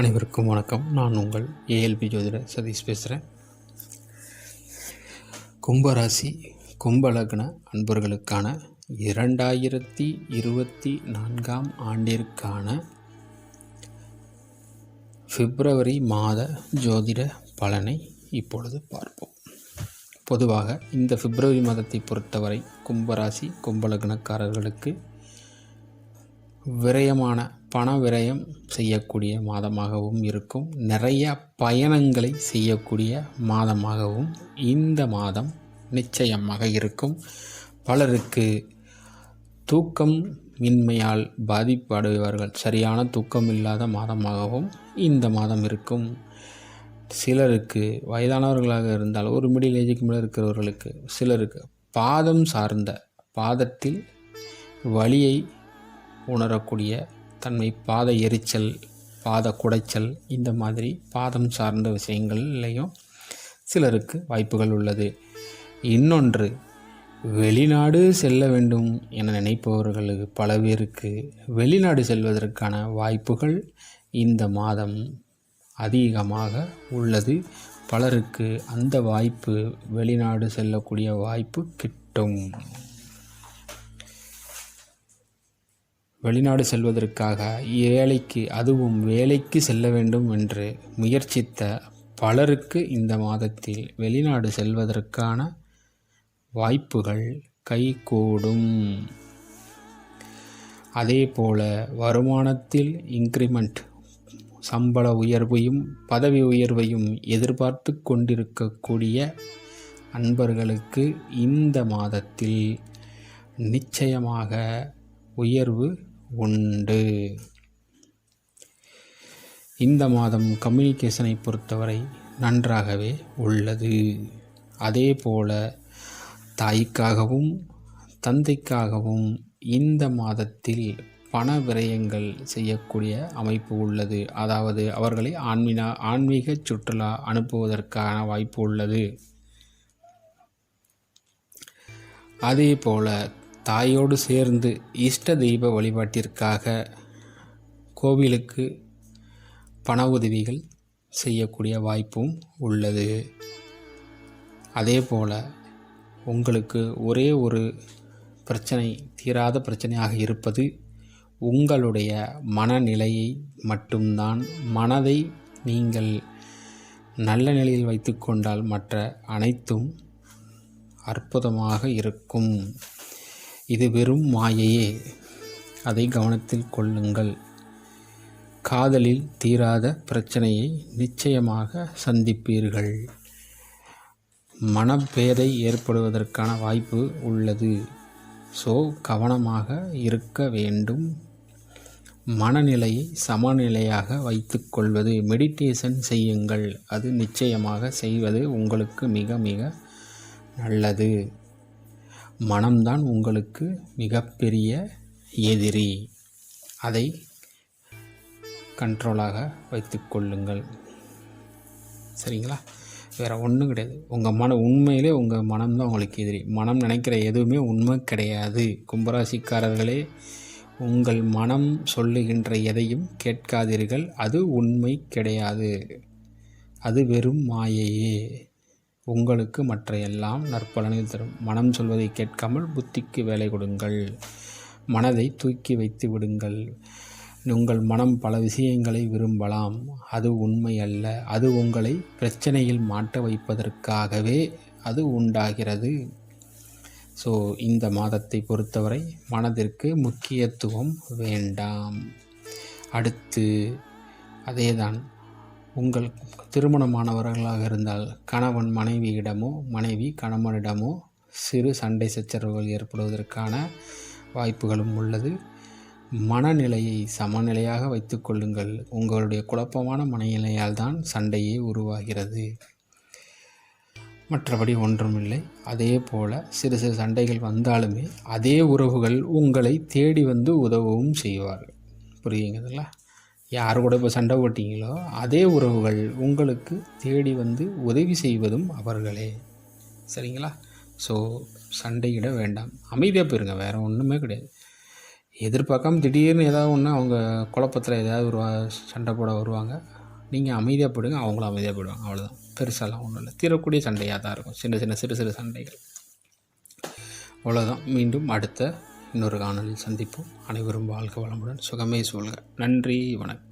அனைவருக்கும் வணக்கம். நான் உங்கள் ஏஎல்பி ஜோதிடர் சதீஷ் பேசுகிறேன் கும்பராசி கும்பலக்ன அன்பர்களுக்கான இரண்டாயிரத்தி இருபத்தி நான்காம் ஆண்டிற்கான பிப்ரவரி மாத ஜோதிட பலனை இப்பொழுது பார்ப்போம். பொதுவாக இந்த பிப்ரவரி மாதத்தை பொறுத்தவரை கும்பராசி கும்பலக்னக்காரர்களுக்கு விரயமான பண விரயம் செய்யக்கூடிய மாதமாகவும் இருக்கும். நிறைய பயணங்களை செய்யக்கூடிய மாதமாகவும் இந்த மாதம் நிச்சயமாக இருக்கும். பலருக்கு தூக்கம் மின்மையால் பாதிப்படைவார்கள் சரியான தூக்கம் இல்லாத மாதமாகவும் இந்த மாதம் இருக்கும். சிலருக்கு வயதானவர்களாக இருந்தால் ஒரு மிடில் ஏஜுக்கு மேலே இருக்கிறவர்களுக்கு சிலருக்கு பாதம் சார்ந்த பாதத்தில் வலியை உணரக்கூடிய தன்மை பாத எரிச்சல் பாத குடைச்சல் இந்த மாதிரி பாதம் சார்ந்த விஷயங்கள்லையும் சிலருக்கு வாய்ப்புகள் உள்ளது. இன்னொன்று வெளிநாடு செல்ல வேண்டும் என நினைப்பவர்களுக்கு பல பேருக்கு வெளிநாடு செல்வதற்கான வாய்ப்புகள் இந்த மாதம் அதிகமாக உள்ளது. பலருக்கு அந்த வாய்ப்பு வெளிநாடு செல்லக்கூடிய வாய்ப்பு கிட்டும். வெளிநாடு செல்வதற்காக ஏழைக்கு அதுவும் வேலைக்கு செல்ல வேண்டும் என்று முயற்சித்த பலருக்கு இந்த மாதத்தில் வெளிநாடு செல்வதற்கான வாய்ப்புகள் கைகூடும். அதே போல வருமானத்தில் இன்க்ரிமெண்ட் சம்பள உயர்வையும் பதவி உயர்வையும் எதிர்பார்த்து கொண்டிருக்கக்கூடிய அன்பர்களுக்கு இந்த மாதத்தில் நிச்சயமாக உயர்வு உண்டு. இந்த மாதம் கம்யூனிகேஷனை பொறுத்தவரை நன்றாகவே உள்ளது. அதே போல தாய்க்காகவும் தந்தைக்காகவும் இந்த மாதத்தில் பண விரயங்கள் செய்யக்கூடிய அமைப்பு உள்ளது. அதாவது அவர்களை ஆன்மீனா ஆன்மீக சுற்றுலா அனுப்புவதற்கான வாய்ப்பு உள்ளது. அதே போல தாயோடு சேர்ந்து இஷ்ட தெய்வ வழிபாட்டிற்காக கோவிலுக்கு பண உதவிகள் செய்யக்கூடிய வாய்ப்பும் உள்ளது. அதே போல் உங்களுக்கு ஒரே ஒரு பிரச்சனை தீராத பிரச்சனையாக இருப்பது உங்களுடைய மனநிலையை மட்டும்தான் மனதை நீங்கள் நல்ல நிலையில் வைத்து கொண்டால் மற்ற அனைத்தும் அற்புதமாக இருக்கும். இது வெறும் மாயையே. அதை கவனத்தில் கொள்ளுங்கள். காதலில் தீராத பிரச்சனையை நிச்சயமாக சந்திப்பீர்கள். மனப்பேதை ஏற்படுவதற்கான வாய்ப்பு உள்ளது. ஸோ கவனமாக இருக்க வேண்டும். மனநிலையை சமநிலையாக வைத்துக்கொள்வது மெடிடேஷன் செய்யுங்கள். அது நிச்சயமாக செய்வது உங்களுக்கு மிக மிக நல்லது. மனம்தான் உங்களுக்கு மிகப்பெரிய எதிரி. அதை கண்ட்ரோலாக வைத்துக்கொள்ளுங்கள் சரிங்களா? வேறு ஒன்றும் கிடையாது. உங்கள் மன உண்மையிலே உங்கள் மனம்தான் உங்களுக்கு எதிரி. மனம் நினைக்கிற எதுவுமே உண்மை கிடையாது. கும்பராசிக்காரர்களே உங்கள் மனம் சொல்லுகின்ற எதையும் கேட்காதீர்கள். அது உண்மை கிடையாது. அது வெறும் மாயையே. உங்களுக்கு மற்ற எல்லாம் நற்பலனை தரும். மனம் சொல்வதை கேட்காமல் புத்திக்கு வேலை கொடுங்கள். மனதை தூக்கி வைத்து விடுங்கள். உங்கள் மனம் பல விஷயங்களை விரும்பலாம். அது உண்மை அல்ல. அது உங்களை பிரச்சனையில் மாட்ட வைப்பதற்காகவே அது உண்டாகிறது. ஸோ இந்த மாதத்தை பொறுத்தவரை மனதிற்கு முக்கியத்துவம் வேண்டாம். அடுத்து அதேதான். உங்கள் திருமணமானவர்களாக இருந்தால் கணவன் மனைவியிடமோ மனைவி கணவனிடமோ சிறு சண்டை சச்சரவுகள் ஏற்படுவதற்கான வாய்ப்புகளும் உள்ளது. மனநிலையை சமநிலையாக வைத்துக்கொள்ளுங்கள் உங்களுடைய குழப்பமான மனநிலையால் தான் சண்டையே உருவாகிறது. மற்றபடி ஒன்றுமில்லை. அதே போல் சிறு சிறு சண்டைகள் வந்தாலுமே அதே உறவுகள் உங்களை தேடி வந்து உதவவும் செய்வார்கள். புரியுங்களா யார் கூட இப்போ சண்டை போட்டிங்களோ அதே உறவுகள் உங்களுக்கு தேடி வந்து உதவி செய்வதும் அவர்களே. சரிங்களா? ஸோ சண்டையிட வேண்டாம். அமைதியாக போயிருங்க வேறு ஒன்றுமே கிடையாது. எதிர்பார்க்காம திடீர்னு ஏதாவது ஒன்று அவங்க குழப்பத்தில் ஏதாவது ஒரு வா- சண்டை போட வருவாங்க. நீங்கள் அமைதியாக போடுங்க அவங்களும் அமைதியாக போயிடுவாங்க. அவ்வளோதான் பெருசாலாம் ஒன்றும் இல்லை. தீரக்கூடிய சண்டையாக தான் இருக்கும். சின்ன சின்ன சிறு சிறு சண்டைகள். அவ்வளோதான் மீண்டும் அடுத்த இன்னொரு காணொலியில் சந்திப்போம். அனைவரும் வாழ்க வளமுடன். சுகமே சொல்க. நன்றி வணக்கம்.